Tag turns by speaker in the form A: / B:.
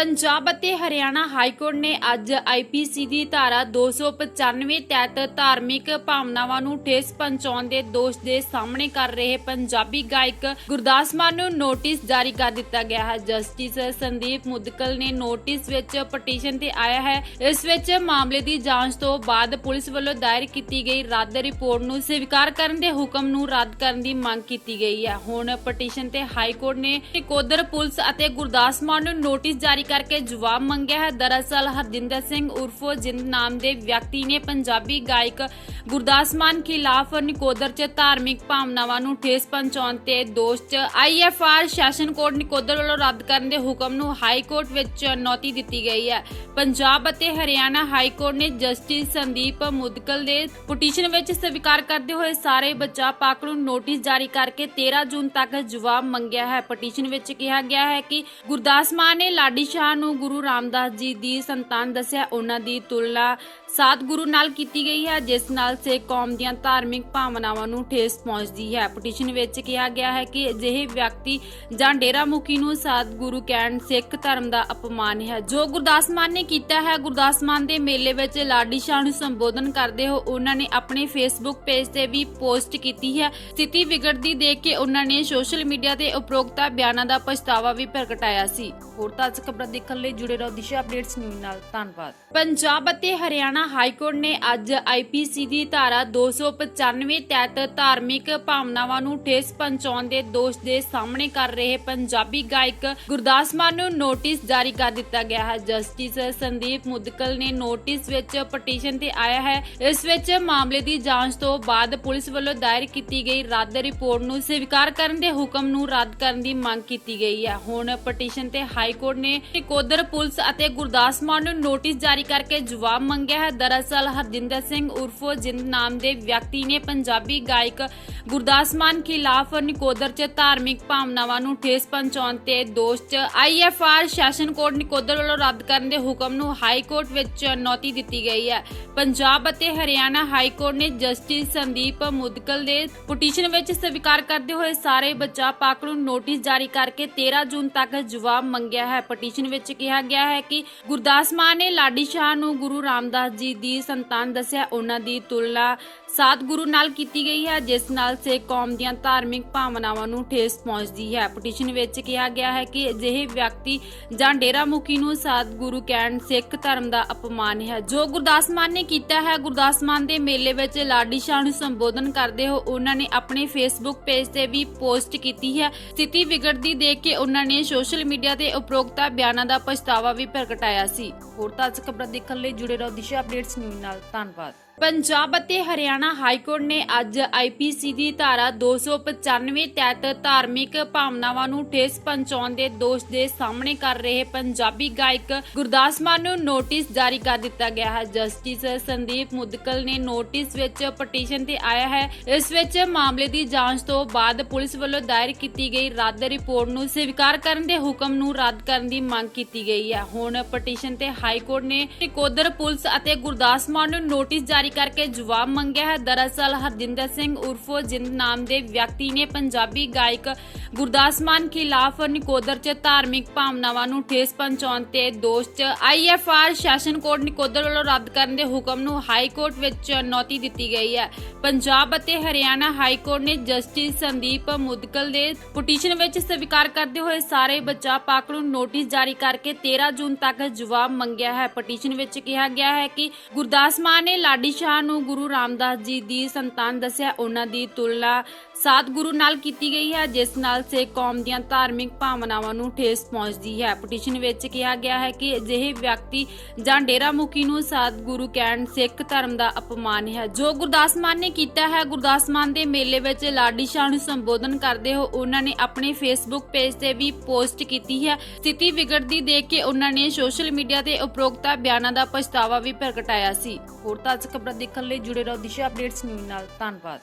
A: ਪੰਜਾਬ ਅਤੇ Haryana high court ਨੇ ਅੱਜ ਆਈਪੀਸੀ ਦੀ ਧਾਰਾ 295 ਤਹਿਤ ਧਾਰਮਿਕ ਭਾਵਨਾਵਾਂ ਨੂੰ ਠੇਸ ਪਹੁੰਚਾਉਣ ਦੇ ਦੋਸ਼ ਦੇ ਸਾਹਮਣੇ ਕਰ ਰਹੇ ਪੰਜਾਬੀ ਗਾਇਕ ਗੁਰਦਾਸ ਮਾਨ ਨੂੰ ਨੋਟਿਸ ਜਾਰੀ ਕਰ ਦਿੱਤਾ ਗਿਆ ਹੈ। ਜਸਟਿਸ ਸੰਦੀਪ ਮੁਦਕਲ ਨੇ ਨੋਟਿਸ ਵਿੱਚ ਪਟੀਸ਼ਨ ਤੇ ਆਇਆ ਹੈ। ਇਸ ਵਿੱਚ ਮਾਮਲੇ ਦੀ ਜਾਂਚ ਤੋਂ ਬਾਅਦ ਪੁਲਿਸ ਵੱਲੋਂ ਦਾਇਰ ਕੀਤੀ ਗਈ ਰੱਦ ਰਿਪੋਰਟ ਨੂੰ ਸਵੀਕਾਰ ਕਰਨ ਦੇ ਹੁਕਮ ਨੂੰ ਰੱਦ ਕਰਨ ਦੀ ਮੰਗ ਕੀਤੀ ਗਈ ਹੈ। ਹੁਣ ਪਟੀਸ਼ਨ ਤੇ ਹਾਈ ਕੋਰਟ ਨੇ ਨਿਕੋਦਰ ਪੁਲਿਸ ਅਤੇ ਗੁਰਦਾਸ ਮਾਨ ਨੂੰ ਨੋਟਿਸ ਜਾਰੀ ਕਰਕੇ ਜਵਾਬ ਮੰਗਿਆ ਹੈ। ਦਰਅਸਲ ਹਰਜਿੰਦਰ ਸਿੰਘ ਉਰਫੋ ਜਿੰਦ ਨਾਮ ਦੇ ਵਿਅਕਤੀ ਨੇ ਪੰਜਾਬੀ ਗਾਇਕ ਗੁਰਦਾਸ ਮਾਨ ਖਿਲਾਫ ਨਿਕੋਦਰ 'ਚ ਧਾਰਮਿਕ ਭਾਵਨਾਵਾਂ ਨੂੰ ਠੇਸ ਪਹੁੰਚਾਉਣ ਤੇ ਦੋਸ਼ 'ਚ ਆਈਐਫਆਰ ਸੈਸ਼ਨ ਕੋਰਟ ਨਿਕੋਦਰ ਵੱਲੋਂ ਰੱਦ ਕਰਨ ਦੇ ਹੁਕਮ ਨੂੰ ਹਾਈ ਕੋਰਟ ਵਿੱਚ ਚੁਣੌਤੀ ਦਿੱਤੀ ਗਈ ਹੈ। ਪੰਜਾਬ ਅਤੇ ਹਰਿਆਣਾ ਹਾਈ ਕੋਰਟ ਨੇ ਜਸਟਿਸ ਸੰਦੀਪ ਮੁਦਕਲ ਦੇ ਪਟੀਸ਼ਨ ਵਿੱਚ ਸਵੀਕਾਰ ਕਰਦੇ ਹੋਏ ਸਾਰੇ ਬੱਚਾ ਪਾਕ ਨੂੰ ਨੋਟਿਸ ਜਾਰੀ ਕਰਕੇ 13 ਜੂਨ ਤੱਕ ਜਵਾਬ ਮੰਗਿਆ ਹੈ। ਪਟੀਸ਼ਨ ਵਿੱਚ ਕਿਹਾ ਗਿਆ ਹੈ ਕਿ ਗੁਰਦਾਸ ਮਾਨ ਨੇ ਲਾਡੀ ਸ਼ਾਹ ਨੂੰ ਗੁਰੂ ਰਾਮਦਾਸ ਜੀ ਦੀ ਸੰਤਾਨ ਦੱਸਿਆ। ਉਹਨਾਂ ਦੀ ਤੁਲਨਾ ਸਤਿਗੁਰੂ ਨਾਲ ਕੀਤੀ ਗਈ ਹੈ, ਜਿਸ ਨਾਲ ਸਿੱਖ ਕੌਮ ਦੀਆਂ ਧਾਰਮਿਕ ਭਾਵਨਾਵਾਂ ਨੂੰ ਠੇਸ ਪਹੁੰਚਦੀ ਹੈ। ਪਟੀਸ਼ਨ ਵਿੱਚ ਕਿਹਾ ਗਿਆ ਹੈ ਕਿ ਅਜਿਹੇ ਵਿਅਕਤੀ ਜਾਂ ਡੇਰਾ ਮੁਖੀ ਨੂੰ ਸਤਿਗੁਰੂ ਕਹਿਣ ਸਿੱਖ ਧਰਮ ਦਾ ਅਪਮਾਨ ਹੈ। ਜੋ ਗੁਰਦਾਸ ਮਾਨ ਨੇ ਕੀਤਾ ਹੈ, ਗੁਰਦਾਸ ਮਾਨ ਦੇ ਮੇਲੇ ਵਿੱਚ ਲਾਡੀ ਸ਼ਾਹ ਨੂੰ ਸੰਬੋਧਨ ਕਰਦੇ ਹੋ ਉਹਨਾਂ ਨੇ ਆਪਣੇ ਫੇਸਬੁੱਕ ਪੇਜ ਤੇ ਵੀ ਪੋਸਟ ਕੀਤੀ ਹੈ। ਸਥਿਤੀ ਵਿਗੜਦੀ ਦੇਖ ਕੇ ਉਹਨਾਂ ਨੇ ਸੋਸ਼ਲ ਮੀਡੀਆ ਤੇ ਉਪਰੋਕਤਾ ਬਿਆਨਾਂ ਦਾ ਪਛਤਾਵਾ ਵੀ ਪ੍ਰਗਟਾਇਆ ਸੀ। ਹੋਰ ਤਾਜ਼ਾ ਖਬਰਾਂ ਦੇਖਣ ਲਈ ਜੁੜੇ ਰਹੋ ਦਿਸ਼ਾ ਅਪਡੇਟਸ ਨਿਊਜ਼ ਨਾਲ। ਧੰਨਵਾਦ। ਪੰਜਾਬ ਅਤੇ ਹਰਿਆਣਾ ਹਾਈ ਕੋਰਟ ਨੇ ਅੱਜ ਆਈਪੀਸੀ ਦੀ ਧਾਰਾ 295 ਤਹਿਤ ਧਾਰਮਿਕ ਭਾਵਨਾਵਾਂ ਨੂੰ ਠੇਸ ਪਹੁੰਚਾਉਣ ਦੇ ਦੋਸ਼ ਦੇ ਸਾਹਮਣੇ ਕਰ ਰਹੇ ਪੰਜਾਬੀ ਗਾਇਕ ਗੁਰਦਾਸ ਮਾਨ ਨੂੰ ਨੋਟਿਸ ਜਾਰੀ ਕਰ ਦਿੱਤਾ ਗਿਆ ਹੈ। ਜਸਟਿਸ ਸੰਦੀਪ ਮੁਦਕਲ ਨੇ ਨੋਟਿਸ ਵਿੱਚ ਪਟੀਸ਼ਨ ਤੇ ਆਇਆ ਹੈ। ਇਸ ਵਿੱਚ ਮਾਮਲੇ ਦੀ ਜਾਂਚ ਤੋਂ ਬਾਅਦ ਪੁਲਿਸ ਵੱਲੋਂ ਦਾਇਰ ਕੀਤੀ ਗਈ ਰੱਦ ਰਿਪੋਰਟ ਨੂੰ ਸਵੀਕਾਰ ਕਰਨ ਦੇ ਹੁਕਮ ਨੂੰ ਰੱਦ ਕਰਨ ਦੀ ਮੰਗ ਕੀਤੀ ਗਈ ਹੈ। ਹੁਣ ਪਟੀਸ਼ਨ ਤੇ ਹਾਈ ਕੋਰਟ ਨੇ ਨਿਕੋਦਰ ਪੁਲਿਸ ਅਤੇ ਗੁਰਦਾਸ ਮਾਨ ਨੂੰ ਨੋਟਿਸ ਜਾਰੀ ਕਰਕੇ ਜਵਾਬ ਮੰਗਿਆ ਹੈ। ਦਰਅਸਲ ਹਰਜਿੰਦਰ ਸਿੰਘ ਉਰਫੋ ਜਿੰਦ ਨਾਮ ਦੇ ਵਿਅਕਤੀ ਨੇ ਪੰਜਾਬੀ ਗਾਇਕ ਗੁਰਦਾਸ ਮਾਨ ਖਿਲਾਫ ਨਿਕੋਦਰ 'ਚ ਧਾਰਮਿਕ ਭਾਵਨਾਵਾਂ ਨੂੰ ਠੇਸ ਪਹੁੰਚਾਉਣ ਤੇ ਦੋਸ਼ 'ਚ ਆਈਐਫਆਰ ਸੈਸ਼ਨ ਕੋਰਟ ਨਿਕੋਦਰ ਵੱਲੋਂ ਰੱਦ ਕਰਨ ਦੇ ਹੁਕਮ ਨੂੰ ਹਾਈ ਕੋਰਟ ਵਿੱਚ ਚੁਣੌਤੀ ਦਿੱਤੀ ਗਈ ਹੈ। ਪੰਜਾਬ ਅਤੇ ਹਰਿਆਣਾ ਹਾਈ ਕੋਰਟ ਨੇ ਜਸਟਿਸ ਸੰਦੀਪ ਮੁਦਕਲ ਦੇ ਪਟੀਸ਼ਨ ਵਿੱਚ ਸਵੀਕਾਰ ਕਰਦੇ ਹੋਏ ਸਾਰੇ ਬੱਚਾ ਪਾਕ ਨੂੰ ਨੋਟਿਸ ਜਾਰੀ ਕਰਕੇ 13 ਜੂਨ ਤੱਕ ਜਵਾਬ ਮੰਗਿਆ ਹੈ। ਪਟੀਸ਼ਨ ਵਿੱਚ ਕਿਹਾ ਗਿਆ ਹੈ ਕਿ ਗੁਰਦਾਸ ਮਾਨ ਨੇ ਲਾਡੀ ਸ਼ਾਹ ਨੂੰ ਗੁਰੂ ਰਾਮਦਾਸ ਜੀ ਦੀ ਸੰਤਾਨ ਦੱਸਿਆ, ਉਹਨਾਂ ਦੀ ਤੁਲਨਾ ਸਤਿਗੁਰੂ ਨਾਲ ਕੀਤੀ ਗਈ ਹੈ, ਜਿਸ ਨਾਲ ਸਿੱਖ ਕੌਮ ਦੀਆਂ ਧਾਰਮਿਕ ਭਾਵਨਾਵਾਂ ਨੂੰ ਠੇਸ ਪਹੁੰਚਦੀ ਹੈ। ਪਟੀਸ਼ਨ ਵਿੱਚ ਕਿਹਾ ਗਿਆ ਹੈ ਕਿ ਅਜਿਹੇ ਵਿਅਕਤੀ ਜਾਂ ਡੇਰਾ ਮੁਖੀ ਨੂੰ ਸਤਿਗੁਰੂ ਕਹਿਣ ਸਿੱਖ ਧਰਮ ਦਾ ਅਪਮਾਨ ਹੈ। ਜੋ ਗੁਰਦਾਸ ਮਾਨ ਨੇ ਕੀਤਾ ਹੈ, ਗੁਰਦਾਸ ਮਾਨ ਦੇ ਮੇਲੇ ਵਿੱਚ ਲਾਡੀ ਸ਼ਾਹ ਨੂੰ ਸੰਬੋਧਨ ਕਰਦੇ ਹੋ ਉਹਨਾਂ ਨੇ ਆਪਣੇ ਫੇਸਬੁੱਕ ਪੇਜ ਤੇ ਵੀ ਪੋਸਟ ਕੀਤੀ ਹੈ। ਸਥਿਤੀ ਵਿਗੜਦੀ ਦੇਖ ਕੇ ਉਹਨਾਂ ਨੇ ਸੋਸ਼ਲ ਮੀਡੀਆ ਤੇ ਉਪਰੋਕਤਾ ਬਿਆਨਾਂ ਦਾ ਪਛਤਾਵਾ ਵੀ ਪ੍ਰਗਟਾਇਆ ਸੀ। ਹੋਰ ਤਾਜ਼ਾ ਖਬਰਾਂ ਦੇਖਣ ਲਈ ਜੁੜੇ ਰਹੋ ਦਿਸ਼ਾ ਅਪਡੇਟਸ ਨਿਊਜ਼ ਨਾਲ ਧੰਨਵਾਦ। ਪੰਜਾਬ ਅਤੇ ਹਰਿਆਣਾ ਹਾਈ ਕੋਰਟ ਨੇ ਅੱਜ ਆਈਪੀਸੀ ਦੀ ਧਾਰਾ 295 ਤਹਿਤ ਧਾਰਮਿਕ ਭਾਵਨਾਵਾਂ ਨੂੰ ਠੇਸ ਪਹੁੰਚਾਉਣ ਦੇ ਦੋਸ਼ ਦੇ ਸਾਹਮਣੇ ਕਰ ਰਹੇ ਪੰਜਾਬੀ ਗਾਇਕ ਗੁਰਦਾਸ ਮਾਨ ਨੂੰ ਨੋਟਿਸ ਜਾਰੀ ਕਰ ਦਿੱਤਾ ਗਿਆ ਹੈ। ਜਸਟਿਸ ਸੰਦੀਪ ਮੁਦਕਲ ਨੇ ਨੋਟਿਸ ਵਿੱਚ ਪਟੀਸ਼ਨ ਤੇ ਆਇਆ ਹੈ। ਇਸ ਵਿੱਚ ਮਾਮਲੇ ਦੀ ਜਾਂਚ ਤੋਂ ਬਾਅਦ ਪੁਲਿਸ ਵੱਲੋਂ ਦਾਇਰ ਕੀਤੀ ਗਈ ਰੱਦ ਰਿਪੋਰਟ ਨੂੰ ਸਵੀਕਾਰ ਕਰਨ ਦੇ ਹੁਕਮ ਨੂੰ ਰੱਦ ਕਰਨ ਦੀ ਮੰਗ ਕੀਤੀ ਗਈ ਹੈ। ਹੁਣ ਪਟੀਸ਼ਨ ਤੇ ਹਾਈ ਕੋਰਟ ਨੇ ਨਿਕੋਦਰ ਪੁਲਿਸ ਅਤੇ ਗੁਰਦਾਸ ਮਾਨ ਨੂੰ ਨੋਟਿਸ ਜਾਰੀ ਕਰਕੇ ਜਵਾਬ ਮੰਗਿਆ ਹੈ। ਦਰਅਸਲ ਹਰਜਿੰਦਰ ਸਿੰਘ ਉਰਫੋ ਜਿੰਦ ਨਾਮ ਦੇ ਵਿਅਕਤੀ ਨੇ ਪੰਜਾਬੀ ਗਾਇਕ ਗੁਰਦਾਸ ਮਾਨ ਖਿਲਾਫ ਨਿਕੋਦਰ 'ਚ ਧਾਰਮਿਕ ਭਾਵਨਾਵਾਂ ਨੂੰ ਠੇਸ ਪਹੁੰਚਾਉਣ ਤੇ ਦੋਸ਼ 'ਚ ਆਈਐਫਆਰ ਸੈਸ਼ਨ ਕੋਰਟ ਨਿਕੋਦਰ ਵੱਲੋਂ ਰੱਦ ਕਰਨ ਦੇ ਹੁਕਮ ਨੂੰ ਹਾਈ ਕੋਰਟ ਵਿੱਚ ਚੁਣੌਤੀ ਦਿੱਤੀ ਗਈ ਹੈ। ਪੰਜਾਬ ਅਤੇ ਹਰਿਆਣਾ ਹਾਈ ਕੋਰਟ ਨੇ ਜਸਟਿਸ ਸੰਦੀਪ ਮੁਦਕਲ ਦੇ ਪਟੀਸ਼ਨ ਵਿੱਚ ਸਵੀਕਾਰ ਕਰਦੇ ਹੋਏ ਸਾਰੇ ਬਚਾ ਪਾਕ ਨੂੰ ਨੋਟਿਸ ਜਾਰੀ ਕਰਕੇ 13 ਜੂਨ ਤੱਕ ਜਵਾਬ ਮੰਗਿਆ ਹੈ। ਪਟੀਸ਼ਨ ਵਿੱਚ ਕਿਹਾ ਗਿਆ ਹੈ ਕਿ ਗੁਰਦਾਸ ਮਾਨ ਨੇ ਲਾਡੀ ਸ਼ਾਹ ਨੂੰ ਗੁਰੂ ਰਾਮਦਾਸ ਜੀ ਦੀ ਸੰਤਾਨ ਦੱਸਿਆ, ਉਹਨਾਂ ਦੀ ਤੁਲਨਾ ਸਤਿਗੁਰੂ ਨਾਲ ਕੀਤੀ ਗਈ ਹੈ, ਜਿਸ ਨਾਲ ਸਿੱਖ ਕੌਮ ਦੀਆਂ ਧਾਰਮਿਕ ਭਾਵਨਾਵਾਂ ਨੂੰ ਠੇਸ ਪਹੁੰਚਦੀ ਹੈ। ਪਟੀਸ਼ਨ ਵਿੱਚ ਕਿਹਾ ਗਿਆ ਹੈ ਕਿ ਅਜਿਹੇ ਵਿਅਕਤੀ ਜਾਂ ਡੇਰਾ ਮੁਖੀ ਨੂੰ ਸਤਿਗੁਰੂ ਕਹਿਣ ਸਿੱਖ ਧਰਮ ਦਾ ਅਪਮਾਨ ਹੈ। ਜੋ ਗੁਰਦਾਸ ਮਾਨ ਨੇ ਕੀਤਾ ਹੈ, ਗੁਰਦਾਸ ਮਾਨ ਦੇ ਮੇਲੇ ਵਿੱਚ ਲਾਡੀ ਸ਼ਾਹ ਨੂੰ ਸੰਬੋਧਨ ਕਰਦੇ ਹੋ ਉਹਨਾਂ ਨੇ ਆਪਣੇ ਫੇਸਬੁੱਕ ਪੇਜ ਤੇ ਵੀ ਪੋਸਟ ਕੀਤੀ ਹੈ। ਸਥਿਤੀ ਵਿਗੜਦੀ ਦੇਖ ਕੇ ਉਹਨਾਂ ਨੇ ਸੋਸ਼ਲ ਮੀਡੀਆ ਤੇ ਉਪਰੋਕਤਾ ਬਿਆਨਾਂ ਦਾ ਪਛਤਾਵਾ ਵੀ ਪ੍ਰਗਟਾਇਆ ਸੀ। ਹੋਰ ਤਾਜ਼ਾ ਖਬਰਾਂ ਦੇਖਣ ਲਈ ਜੁੜੇ ਰਹੋ ਦਿਸ਼ਾ ਅਪਡੇਟਸ ਨਿਊਜ਼ ਨਾਲ। ਧੰਨਵਾਦ।